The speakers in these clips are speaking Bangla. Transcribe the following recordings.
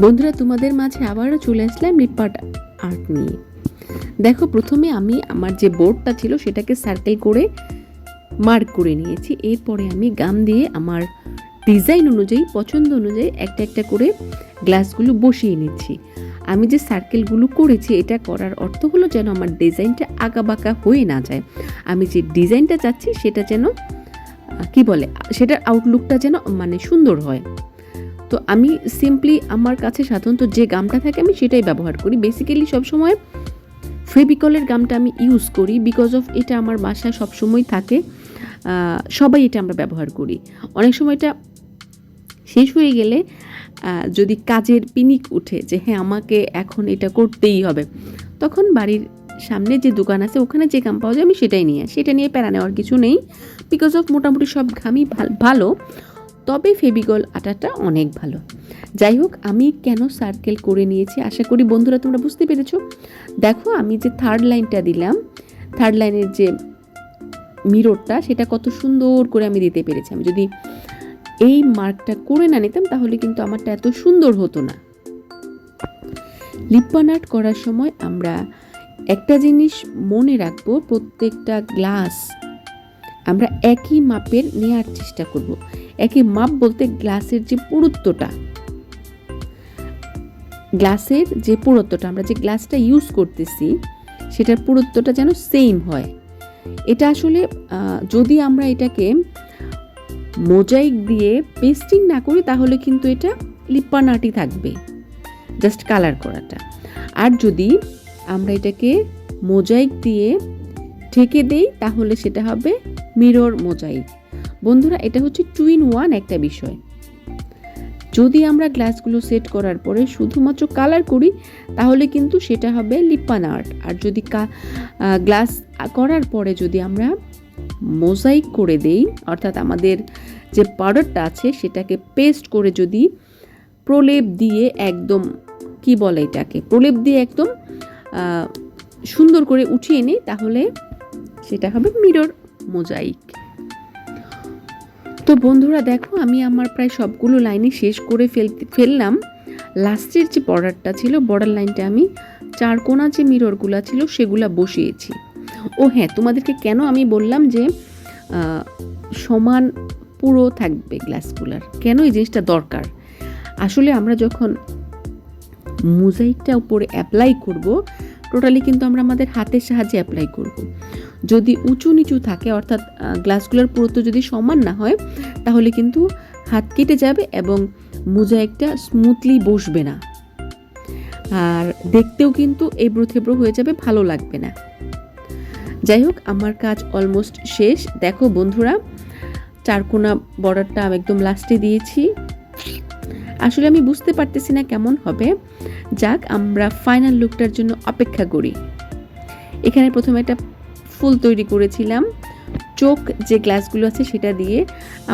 বন্ধুরা, তোমাদের মাঝে আবারও চলে আসলাম লিপাট আর্ট নিয়ে। দেখো, প্রথমে আমি আমার যে বোর্ডটা ছিল, সেটাকে সার্কেল করে মার্ক করে নিয়েছি। এরপরে আমি গাম দিয়ে আমার ডিজাইন অনুযায়ী, পছন্দ অনুযায়ী একটা একটা করে গ্লাসগুলো বসিয়ে নিচ্ছি। আমি যে সার্কেলগুলো করেছি, এটা করার অর্থ হলো যেন আমার ডিজাইনটা আঁকা বাঁকা হয়ে না যায়। আমি যে ডিজাইনটা চাচ্ছি, সেটা যেন কি বলে, সেটার আউটলুকটা যেন মানে সুন্দর হয়। তো আমি সিম্পলি আমার কাছে সাধারণত যে গামটা থাকে আমি সেটাই ব্যবহার করি। বেসিক্যালি সবসময় ফেবিকলের গামটা আমি ইউজ করি বিকজ অফ এটা আমার বাসায় সবসময় থাকে। সবাই এটা আমরা ব্যবহার করি। অনেক সময় এটা শেষ হয়ে গেলে যদি কাজের পিনিক উঠে যে হ্যাঁ আমাকে এখন এটা করতেই হবে, তখন বাড়ির সামনে যে দোকান আছে ওখানে যে গাম পাওয়া যায় আমি সেটাই নিয়ে সেটা নিয়ে প্যারা নেওয়ার কিছু নেই বিকজ অফ মোটামুটি সব ঘামই ভালো। তবে ফেবিকল আটাটা অনেক ভালো। যাই হোক, আমি কেন সার্কেল করে নিয়েছি আশা করি বন্ধুরা তোমরা বুঝতে পেরেছ। দেখো, আমি যে থার্ড লাইনটা দিলাম থার্ড লাইনের যে মিররটা সেটা কত সুন্দর করে আমি দিতে পেরেছি। আমি যদি এই মার্কটা করে না নিতাম, তাহলে কিন্তু আমারটা এত সুন্দর হতো না। লিপ্পান আর্ট করার সময় আমরা একটা জিনিস মনে রাখব, প্রত্যেকটা গ্লাস আমরা একই মাপের নেওয়ার চেষ্টা করব। একই মাপ বলতে গ্লাসের যে পুরুত্বটা। গ্লাসের যে পুরুত্বটা, আমরা যে গ্লাসটা ইউজ করতেছি, সেটার পুরুত্বটা যেন সেম হয়। এটা আসলে যদি আমরা এটাকে মোজাইক দিয়ে পেস্টিং না করি, তাহলে কিন্তু এটা লিপ্পানাটি থাকবে, জাস্ট কালার করাটা। আর যদি আমরা এটাকে মোজাইক দিয়ে ঢেকে দেই, তাহলে সেটা হবে মিরর মোজাইক। বন্ধুরা, এটা হচ্ছে টু ইন ওয়ান একটা বিষয়। যদি আমরা গ্লাসগুলো সেট করার পরে শুধুমাত্র কালার করি, তাহলে কিন্তু সেটা হবে লিপ্পান আর্ট আর যদি গ্লাস করার পরে যদি আমরা মোজাইক করে দেই, অর্থাৎ আমাদের যে পাউডারটা আছে, সেটাকে পেস্ট করে যদি প্রলেপ দিয়ে একদম, কি বলে এটাকে? প্রলেপ দিয়ে একদম সুন্দর করে উঠিয়ে নিই, তাহলে সেটা হবে মিরর মোজাইক তো বন্ধুরা দেখো, আমি আমার প্রায় সবগুলো লাইনই শেষ করে ফেলতে ফেললাম। লাস্টের যে বর্ডারটা ছিল বর্ডার লাইনটা আমি চার কোনা যে মিররগুলো ছিল, সেগুলো বসিয়েছি। ও হ্যাঁ তোমাদেরকে কেন আমি বললাম যে সমান পুরো থাকবে গ্লাসগুলার কেন এই জিনিসটা দরকার? আসলে আমরা যখন মোজাইকটা উপরে অ্যাপ্লাই করব টোটালি কিন্তু আমরা আমাদের হাতের সাহায্যে অ্যাপ্লাই করব। যদি উঁচু নিচু থাকে, অর্থাৎ গ্লাসগুলোর পুরুত্ব যদি সমান না হয়, তাহলে কিন্তু হাত কেটে যাবে এবং মোজাইকটা স্মুথলি বসবে না। আর দেখতেও কিন্তু এবড়ো থেবড়ো হয়ে যাবে, ভালো লাগবে না। যাই হোক, আমার কাজ অলমোস্ট শেষ। দেখো বন্ধুরা, চারকোনা বর্ডারটা আমি একদম লাস্টে দিয়েছি। আসলে আমি বুঝতে পারতেছি না কেমন হবে। যাক, আমরা ফাইনাল লুকটার জন্য অপেক্ষা করি। এখানে প্রথমে একটা ফুল তৈরি করেছিলাম। চোখ যে গ্লাসগুলো আছে সেটা দিয়ে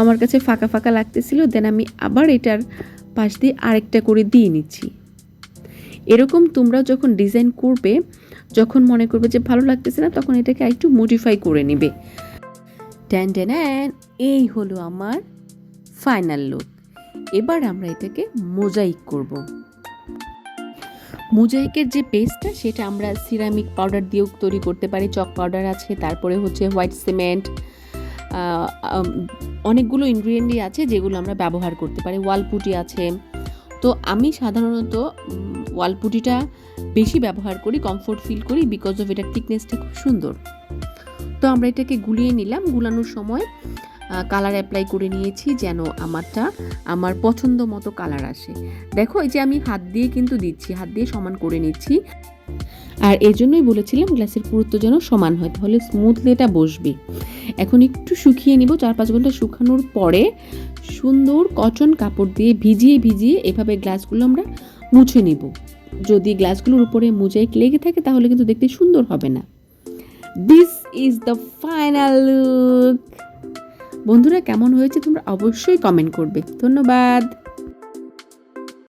আমার কাছে ফাঁকা ফাঁকা লাগতেছিল, দেন আমি আবার এটার পাশ দিয়ে আরেকটা করে দিয়ে নিচ্ছি। এরকম তোমরাও যখন ডিজাইন করবে, যখন মনে করবে যে ভালো লাগতেছে না, তখন এটাকে একটু মডিফাই করে নেবে। ট্যান ট্যান এই হলো আমার ফাইনাল লুক এবার আমরা এটাকে মোজাইক করব। মোজাইকের যে পেস্টটা সেটা আমরা সিরামিক পাউডার দিয়েও তৈরি করতে পারি। চক পাউডার আছে, তারপরে হচ্ছে হোয়াইট সিমেন্ট অনেকগুলো ইনগ্রিডিয়েন্টই আছে যেগুলো আমরা ব্যবহার করতে পারি। ওয়ালপুটি আছে। তো আমি সাধারণত ওয়ালপুটিটা বেশি ব্যবহার করি কমফোর্ট ফিল করি বিকজ অফ এটার থিকনেসটা খুব সুন্দর। তো আমরা এটাকে গুলিয়ে নিলাম। গুলানোর সময় কালার অ্যাপ্লাই করে নিয়েছি যেন আমারটা আমার পছন্দ মতো কালার আসে। দেখো, এই যে আমি হাত দিয়ে কিন্তু দিচ্ছি, হাত দিয়ে সমান করে নিচ্ছি। আর এই জন্যই বলেছিলাম গ্লাসের পুরুত্ব যেন সমান হয়, তাহলে স্মুথলি এটা বসবে। এখন একটু শুকিয়ে নিব, চার পাঁচ ঘণ্টা শুকানোর পরে সুন্দর কটন কাপড় দিয়ে ভিজিয়ে ভিজিয়ে এভাবে গ্লাসগুলো আমরা মুছে নিব। যদি গ্লাসগুলোর উপরে মোজাইক লেগে থাকে, তাহলে কিন্তু দেখতে সুন্দর হবে না। This is the final look বন্ধুরা কেমন হয়েছে তোমরা অবশ্যই কমেন্ট করবে। ধন্যবাদ।